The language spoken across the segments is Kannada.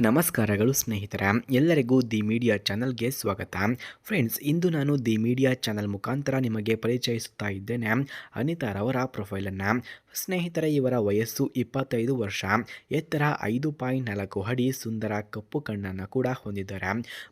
ನಮಸ್ಕಾರಗಳು ಸ್ನೇಹಿತರ, ಎಲ್ಲರಿಗೂ ದಿ ಮೀಡಿಯಾ ಚಾನಲ್ಗೆ ಸ್ವಾಗತ. ಫ್ರೆಂಡ್ಸ್, ಇಂದು ನಾನು ದಿ ಮೀಡಿಯಾ ಚಾನಲ್ ಮುಖಾಂತರ ನಿಮಗೆ ಪರಿಚಯಿಸುತ್ತಾ ಇದ್ದೇನೆ ಅನಿತಾರವರ ಪ್ರೊಫೈಲನ್ನು. ಸ್ನೇಹಿತರೆ, ಇವರ ವಯಸ್ಸು ಇಪ್ಪತ್ತೈದು ವರ್ಷ. ಎತ್ತರ ಐದು ಪಾಯಿಂಟ್ ನಾಲ್ಕು ಅಡಿ ಸುಂದರ ಕಪ್ಪು ಕಣ್ಣನ್ನು ಕೂಡ ಹೊಂದಿದ್ದಾರೆ.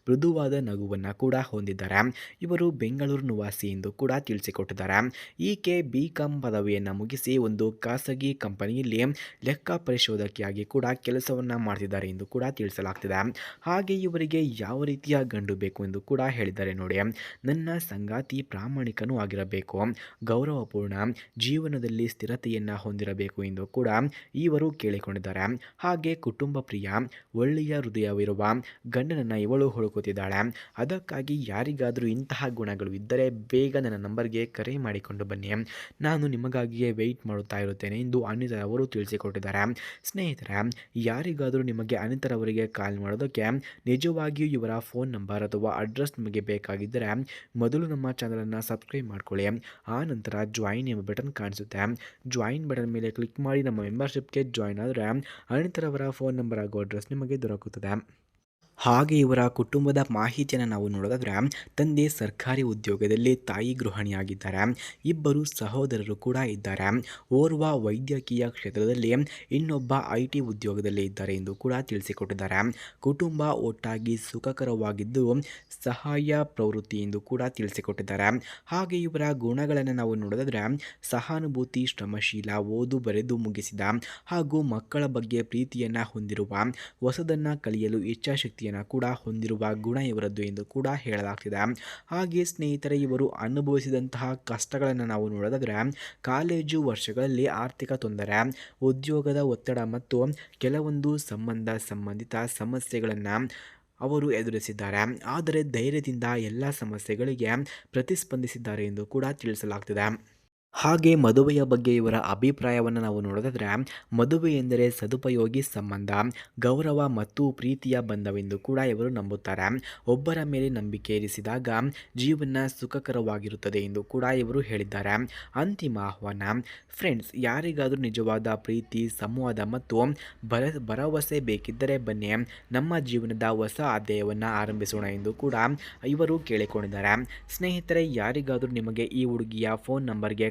ಮೃದುವಾದ ನಗುವನ್ನು ಕೂಡ ಹೊಂದಿದ್ದಾರೆ. ಇವರು ಬೆಂಗಳೂರು ನಿವಾಸಿ ಎಂದು ಕೂಡ ತಿಳಿಸಿಕೊಟ್ಟಿದ್ದಾರೆ. ಈಕೆ ಬಿ ಕಾಂ ಪದವಿಯನ್ನು ಮುಗಿಸಿ ಒಂದು ಖಾಸಗಿ ಕಂಪನಿಯಲ್ಲಿ ಲೆಕ್ಕ ಪರಿಶೋಧಕಿಯಾಗಿ ಕೂಡ ಕೆಲಸವನ್ನು ಮಾಡ್ತಿದ್ದಾರೆ ಎಂದು ಕೂಡ ತಿಳಿಸಲಾಗ್ತಿದೆ. ಹಾಗೆ ಇವರಿಗೆ ಯಾವ ರೀತಿಯ ಗಂಡು ಬೇಕು ಎಂದು ಕೂಡ ಹೇಳಿದ್ದಾರೆ ನೋಡಿ. ನನ್ನ ಸಂಗಾತಿ ಪ್ರಾಮಾಣಿಕನೂ ಆಗಿರಬೇಕು. ಗೌರವಪೂರ್ಣ. ಜೀವನದಲ್ಲಿ ಸ್ಥಿರತೆಯನ್ನು ಹೊಂದಿರಬೇಕು ಎಂದು ಕೂಡ ಇವರು ಕೇಳಿಕೊಂಡಿದ್ದಾರೆ. ಹಾಗೆ ಕುಟುಂಬ ಪ್ರಿಯ, ಒಳ್ಳೆಯ ಹೃದಯವಿರುವ ಗಂಡನನ್ನು ಇವಳು ಹುಡುಕುತ್ತಿದ್ದಾಳೆ. ಅದಕ್ಕಾಗಿ ಯಾರಿಗಾದರೂ ಇಂತಹ ಗುಣಗಳು ಇದ್ದರೆ ಬೇಗ ನನ್ನ ನಂಬರ್ಗೆ ಕರೆ ಮಾಡಿಕೊಂಡು ಬನ್ನಿ. ನಾನು ನಿಮಗಾಗಿಯೇ ವೆಯ್ಟ್ ಮಾಡುತ್ತಾ ಇರುತ್ತೇನೆ ಎಂದು ಅನಿತಾ ಅವರು ತಿಳಿಸಿಕೊಟ್ಟಿದ್ದಾರೆ. ಸ್ನೇಹಿತರೆ, ಯಾರಿಗಾದರೂ ನಿಮಗೆ ಅನಿತರವರಿಗೆ ಕಾಲ್ ಮಾಡೋದಕ್ಕೆ ನಿಜವಾಗಿಯೂ ಇವರ ಫೋನ್ ನಂಬರ್ ಅಥವಾ ಅಡ್ರೆಸ್ ನಿಮಗೆ ಬೇಕಾಗಿದ್ದರೆ ಮೊದಲು ನಮ್ಮ ಚಾನಲನ್ನು ಸಬ್ಸ್ಕ್ರೈಬ್ ಮಾಡ್ಕೊಳ್ಳಿ. ಆ ನಂತರ ಜಾಯಿನ್ ಎಂಬ ಬಟನ್ ಕಾಣಿಸುತ್ತೆ. ಜಾಯಿನ್ ಬಟನ್ ಮೇಲೆ ಕ್ಲಿಕ್ ಮಾಡಿ ನಮ್ಮ ಮೆಂಬರ್ಶಿಪ್ಗೆ ಜಾಯಿನ್ ಆದರೆ ಅನಿತರವರ ಫೋನ್ ನಂಬರ್ ಹಾಗೂ ಅಡ್ರೆಸ್ ನಿಮಗೆ ದೊರಕುತ್ತದೆ. ಹಾಗೆ ಇವರ ಕುಟುಂಬದ ಮಾಹಿತಿಯನ್ನು ನಾವು ನೋಡೋದಾದರೆ ತಂದೆ ಸರ್ಕಾರಿ ಉದ್ಯೋಗದಲ್ಲಿ ತಾಯಿ ಗೃಹಿಣಿಯಾಗಿದ್ದಾರೆ. ಇಬ್ಬರು ಸಹೋದರರು ಕೂಡ ಇದ್ದಾರೆ. ಓರ್ವ ವೈದ್ಯಕೀಯ ಕ್ಷೇತ್ರದಲ್ಲಿ ಇನ್ನೊಬ್ಬ ಐ ಟಿ ಉದ್ಯೋಗದಲ್ಲಿ ಇದ್ದಾರೆ ಎಂದು ಕೂಡ ತಿಳಿಸಿಕೊಟ್ಟಿದ್ದಾರೆ. ಕುಟುಂಬ ಒಟ್ಟಾಗಿ ಸುಖಕರವಾಗಿದ್ದು ಸಹಾಯ ಪ್ರವೃತ್ತಿ ಎಂದು ಕೂಡ ತಿಳಿಸಿಕೊಟ್ಟಿದ್ದಾರೆ. ಹಾಗೆ ಇವರ ಗುಣಗಳನ್ನು ನಾವು ನೋಡೋದಾದರೆ ಸಹಾನುಭೂತಿ, ಶ್ರಮಶೀಲ, ಓದು ಬರೆದು ಮುಗಿಸಿದ ಹಾಗೂ ಮಕ್ಕಳ ಬಗ್ಗೆ ಪ್ರೀತಿಯನ್ನು ಹೊಂದಿರುವ ಹೊಸದನ್ನು ಕಲಿಯಲು ಇಚ್ಛಾಶಕ್ತಿಯನ್ನು ಕೂಡ ಹೊಂದಿರುವ ಗುಣ ಇವರದ್ದು ಎಂದು ಕೂಡ ಹೇಳಲಾಗ್ತಿದೆ. ಹಾಗೆ ಸ್ನೇಹಿತರೆ, ಇವರು ಅನುಭವಿಸಿದಂತಹ ಕಷ್ಟಗಳನ್ನು ನಾವು ನೋಡೋದಾದರೆ, ಕಾಲೇಜು ವರ್ಷಗಳಲ್ಲಿ ಆರ್ಥಿಕ ತೊಂದರೆ, ಉದ್ಯೋಗದ ಒತ್ತಡ ಮತ್ತು ಕೆಲವೊಂದು ಸಂಬಂಧ ಸಂಬಂಧಿತ ಸಮಸ್ಯೆಗಳನ್ನು ಅವರು ಎದುರಿಸಿದ್ದಾರೆ. ಆದರೆ ಧೈರ್ಯದಿಂದ ಎಲ್ಲ ಸಮಸ್ಯೆಗಳಿಗೆ ಪ್ರತಿಸ್ಪಂದಿಸಿದ್ದಾರೆ ಎಂದು ಕೂಡ ತಿಳಿಸಲಾಗ್ತಿದೆ. ಹಾಗೆ ಮದುವೆಯ ಬಗ್ಗೆ ಇವರ ಅಭಿಪ್ರಾಯವನ್ನು ನಾವು ನೋಡೋದಾದರೆ, ಮದುವೆ ಎಂದರೆ ಸದುಪಯೋಗಿ ಸಂಬಂಧ, ಗೌರವ ಮತ್ತು ಪ್ರೀತಿಯ ಬಂಧವೆಂದು ಕೂಡ ಇವರು ನಂಬುತ್ತಾರೆ. ಒಬ್ಬರ ಮೇಲೆ ನಂಬಿಕೆ ಇರಿಸಿದಾಗ ಜೀವನ ಸುಖಕರವಾಗಿರುತ್ತದೆ ಎಂದು ಕೂಡ ಇವರು ಹೇಳಿದ್ದಾರೆ. ಅಂತಿಮ ಆಹ್ವಾನ, ಫ್ರೆಂಡ್ಸ್, ಯಾರಿಗಾದರೂ ನಿಜವಾದ ಪ್ರೀತಿ, ಸಂವಾದ ಮತ್ತು ಬರ, ಭರವಸೆ ಬೇಕಿದ್ದರೆ ಬನ್ನಿ. ನಮ್ಮ ಜೀವನದ ಹೊಸ ಅಧ್ಯಾಯವನ್ನು ಆರಂಭಿಸೋಣ ಎಂದು ಕೂಡ ಇವರು ಕೇಳಿಕೊಂಡಿದ್ದಾರೆ. ಸ್ನೇಹಿತರೆ, ಯಾರಿಗಾದರೂ ನಿಮಗೆ ಈ ಹುಡುಗಿಯ ಫೋನ್ ನಂಬರ್ಗೆ